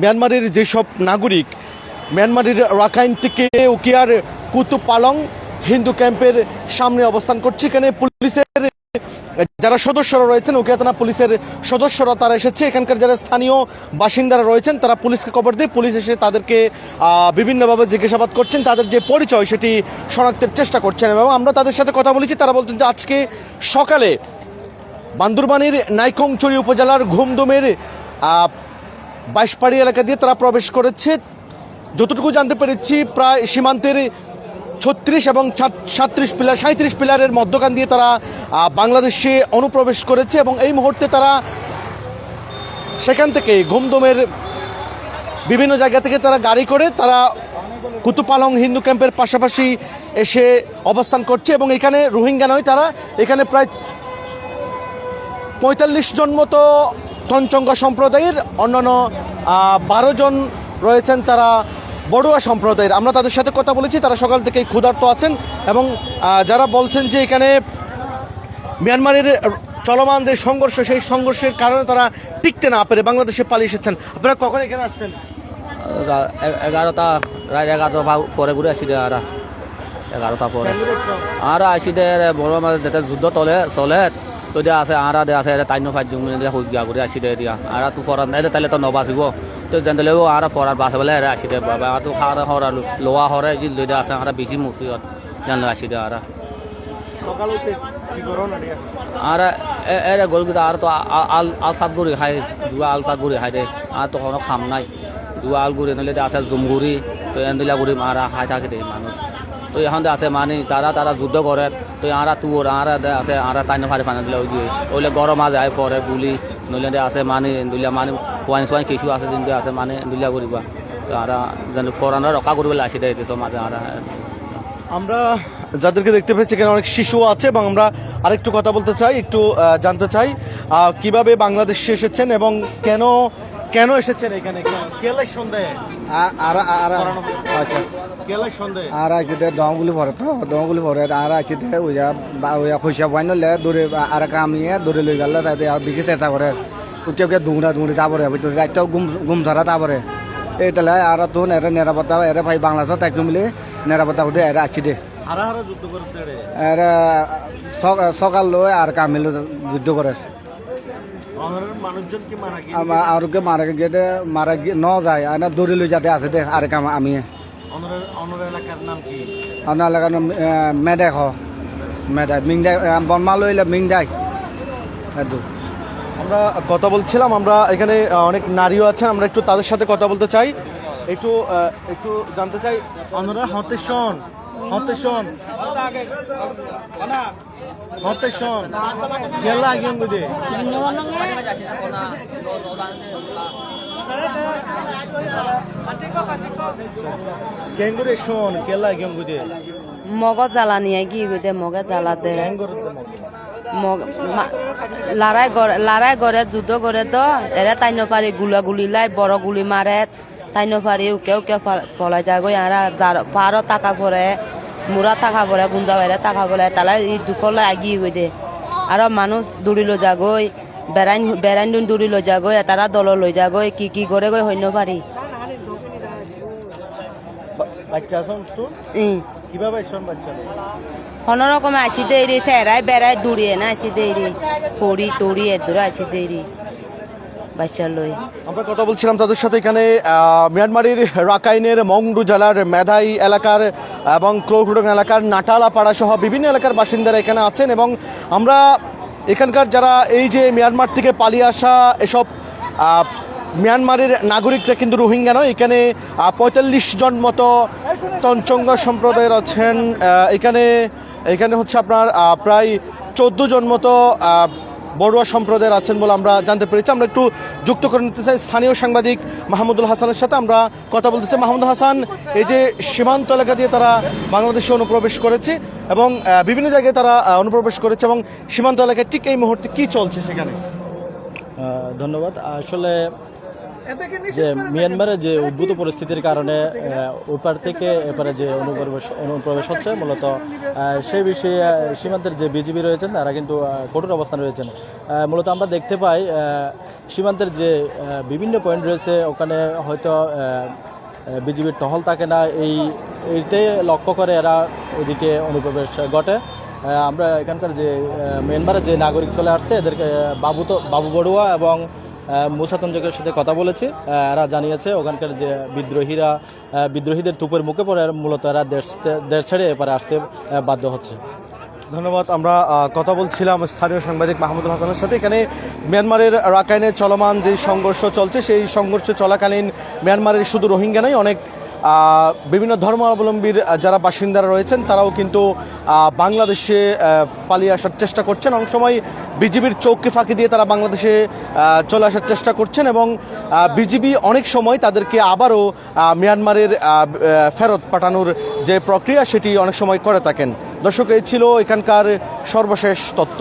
মিয়ানমারের যেসব নাগরিক, মিয়ানমারের রাখাইন থেকে উকিয়ার কুতুপালং হিন্দু ক্যাম্পের সামনে অবস্থান করছে। এখানে পুলিশের যারা সদস্যরা রয়েছেন, উকিয়া থানা পুলিশের সদস্যরা তারা এসেছে। এখানকার যারা স্থানীয় বাসিন্দারা রয়েছেন, তারা পুলিশকে খবর দিয়ে পুলিশ এসে তাদেরকে বিভিন্নভাবে জিজ্ঞাসাবাদ করছেন। তাদের যে পরিচয়, সেটি শনাক্তের চেষ্টা করছেন এবং আমরা তাদের সাথে কথা বলেছি। তারা বলছেন যে আজকে সকালে বান্দরবানের নাইকংচুরি উপজেলার ঘুমদুমের বাইশপাড়ি এলাকা দিয়ে তারা প্রবেশ করেছে। যতটুকু জানতে পেরেছি, প্রায় সীমান্তের ছত্রিশ এবং সাঁত্রিশ পিলার সাঁত্রিশ পিলারের মধ্যখান দিয়ে তারা বাংলাদেশে অনুপ্রবেশ করেছে এবং এই মুহূর্তে তারা সেখান থেকে ঘুমদুমের বিভিন্ন জায়গা থেকে তারা গাড়ি করে তারা কুতুপালং হিন্দু ক্যাম্পের পাশাপাশি এসে অবস্থান করছে এবং এখানে রোহিঙ্গা নয়, তারা এখানে প্রায় পঁয়তাল্লিশ জন মতো তঞ্চঙ্গা সম্প্রদায়ের অন্যান্য বারো জন রয়েছেন তারা বড়ুয়া সম্প্রদায়ের। আমরা তাদের সাথে কথা বলেছি তারা সকাল থেকেই ক্ষুধার্ত আছেন এবং যারা বলছেন যে এখানে মিয়ানমারের চলমান যে সংঘর্ষ সেই সংঘর্ষের কারণে তারা টিকতে না পেরে বাংলাদেশে পালিয়ে এসেছেন। আপনারা কখন এখানে আসছেন? এগারোটা রাত এগারোটা পরে ঘুরে আসি আর। এগারোটা পরে। আর আসি বড় মাঝে যেটা যুদ্ধ তলে চলে তো দিয়া আছে আরা দে আছে তাই নো ফাইজ দিয়া হুই গিয়া ঘুরে আসি দে দিয়া আর তু পড়া নাই তাহলে তো নবাসিব তো যেন লেও আর পড়ার বাসে বলে এরা আসি দে বাবা আর তো খাওয়া হরা লোয়া হরে যে লই আছে আর বেশি মুসিবত জানলে আসি দে আর সকাল হইতে কি করো না আর এরে গলগিটা আর তো আল আল সাত গুড়ি খাই দুয়া আল সাত গুড়ি খাই দে। আর তো কোনো খাম নাই। দুয়া আল গুড়ি নলে আছে জুমগুড়ি তো এন্দুলা গুড়ি মারা খাই থাকে দে মানুষ তো এখন আছে মানে তারা তারা যুদ্ধ করে। তো আরা তুর আরা আছে আরা তাই ফারে ফানে দিলে ওই ওইলে গরম আজ আয় পরে গুলি। নইলে আছে মানে দুলিয়া মানে খোৱাইন চোৱাইন কিছু আছে কিন্তু আছে মানে দুলিয়া তো আরা যেন ফরানো রক্ষা কৰিবলৈ আসি দেয় দেশৰ মাঝে আমরা যাদেরকে দেখতে পেয়েছি এখানে অনেক শিশু আছে এবং আমরা আরেকটু কথা বলতে চাই, একটু জানতে চাই কীভাবে বাংলাদেশে এসেছেন এবং কেন কেন এসেছেন এখানে? কেলাই সন্দেহে আর আর আচ্ছা। কেলাই সন্দেহে আর আছে দে দমগুলি ভরে তো দমগুলি ভরে আর আছে দে ওইয়া ওইয়া খুশিয়া পাইন লে দূরে আর কামিয়ে দূরে লই গেল তাই আর বেশি চেষ্টা করে। উঠে উঠে দুংরা দুংরি তারপরে রাতটাও গুম গুম ধরা তারপরে এই তাহলে আর তো এরা নিরাপত্তা এরা ভাই বাংলাদেশ তাইকু মিলে নিরাপত্তা উঠে এরা আছি দে। সকাল লই আর কামিল যুদ্ধ করে। কি মারা গিয়ে মারা গিয়ে মারা ন যায়। আর না দৌড়ে লই যাতে আছে দে আর কাম আমি। অনরের অনর এলাকার নাম আপনার মেডাই খ মেডাই মিংডাই বনমা লইলে মিংডাই এদু। আমরা কথা বলছিলাম আমরা এখানে অনেক নারীও আছেন আমরা একটু তাদের সাথে কথা বলতে চাই। একটু একটু জানতে চাই। অনরা হতে শোন। হতে শোন হতে শোন গেলা আগে দে কেঙ্গুরে শোন কেলা মগ জ্বালা কি দে মগে জ্বালা দে। কেঙ্গুরে মগ। মা- লারাই গড়ে গড়ে যুদ্ধ করে তো। এরে তাই নপারি গুলা গুলি লাই বড় গুলি মারে তাই নপারি উকে উকে পলাই যায় গই আর যার পারো টাকা পরে মুরা টাকা পরে গুন্দা বাইরে টাকা পরে তাহলে এই দুকলে আগিয়ে গই দে। আর মানুষ দৌড়ি লৈ যাগৈ বেড়াইন বেড়াইন দুন দৌড়ি লৈ যাগৈ তারা দল লৈ যাগৈ কি কি করে গৈ সৈন্য পারি কোনো রকমে আসি দেরি সেরাই বেড়াই দৌড়িয়ে না আসি দেরি পড়ি তড়ি এদুরে আসি দেরি বাচ্চা আমরা কথা বলছিলাম তাদের সাথে এখানে মিয়ানমারের রাকাইনের মংডু জেলার মেধাই এলাকার এবং ক্লোহুডং এলাকার নাটালাপাড়া সহ বিভিন্ন এলাকার বাসিন্দারা এখানে আছেন এবং আমরা এখানকার যারা এই যে মিয়ানমার থেকে পালিয়ে আসা এসব মিয়ানমারের নাগরিকরা কিন্তু রোহিঙ্গা নয়, এখানে পঁয়তাল্লিশ জন মতো তঞ্চঙ্গা সম্প্রদায়ের আছেন এখানে এখানে হচ্ছে আপনার প্রায় চোদ্দ জন মতো বড়ুয়া সম্প্রদায়ের আছেন বলে আমরা জানতে পেরেছি। আমরা একটু যুক্ত করে নিতে চাই স্থানীয় সাংবাদিক মাহমুদুল হাসানের সাথে। আমরা কথা বলতে চাই। মাহমুদুল হাসান, এই যে সীমান্ত এলাকা দিয়ে তারা বাংলাদেশে অনুপ্রবেশ করেছে এবং বিভিন্ন জায়গায় তারা অনুপ্রবেশ করেছে এবং সীমান্ত এলাকায় ঠিক এই মুহূর্তে কি চলছে সেখানে? ধন্যবাদ। আসলে যে মিয়ানমারে যে উদ্ভূত পরিস্থিতির কারণে ওপার থেকে এপারে যে অনুপ্রবেশ অনুপ্রবেশ হচ্ছে মূলত সেই বিষয়ে সীমান্তের যে বিজিবি রয়েছেন তারা কিন্তু কঠোর অবস্থান রয়েছেন। মূলত আমরা দেখতে পাই সীমান্তের যে বিভিন্ন পয়েন্ট রয়েছে ওখানে হয়তো বিজিবির টহল থাকে না। এই এইটাই লক্ষ্য করে এরা ওইদিকে অনুপ্রবেশ ঘটে। আমরা এখানকার যে মিয়ানমারের যে নাগরিক চলে আসছে এদেরকে বাবু তো বাবু বড়ুয়া এবং আহ, মুসা তঞ্জকের সাথে কথা বলেছি। এরা জানিয়েছে ওখানকার যে বিদ্রোহীরা বিদ্রোহীদের তুপের মুখে পড়ে মূলত এরা দেশ ছেড়ে এপারে আসতে বাধ্য হচ্ছে। ধন্যবাদ আমরা কথা বলছিলাম স্থানীয় সাংবাদিক মাহমুদুল হাসানের সাথে। এখানে মিয়ানমারের রাখাইনে চলমান যে সংঘর্ষ চলছে সেই সংঘর্ষ চলাকালীন মিয়ানমারের শুধু রোহিঙ্গা নয় অনেক বিভিন্ন ধর্মাবলম্বীর যারা বাসিন্দারা রয়েছেন, তারাও কিন্তু বাংলাদেশে পালিয়ে আসার চেষ্টা করছেন। অনেক সময় বিজিবির চৌকি ফাঁকি দিয়ে তারা বাংলাদেশে চলে আসার চেষ্টা করছেন এবং বিজিবি অনেক সময় তাদেরকে আবারও মিয়ানমারের ফেরত পাঠানোর যে প্রক্রিয়া, সেটি অনেক সময় করে থাকেন। দর্শক, এই ছিল এখানকার সর্বশেষ তথ্য।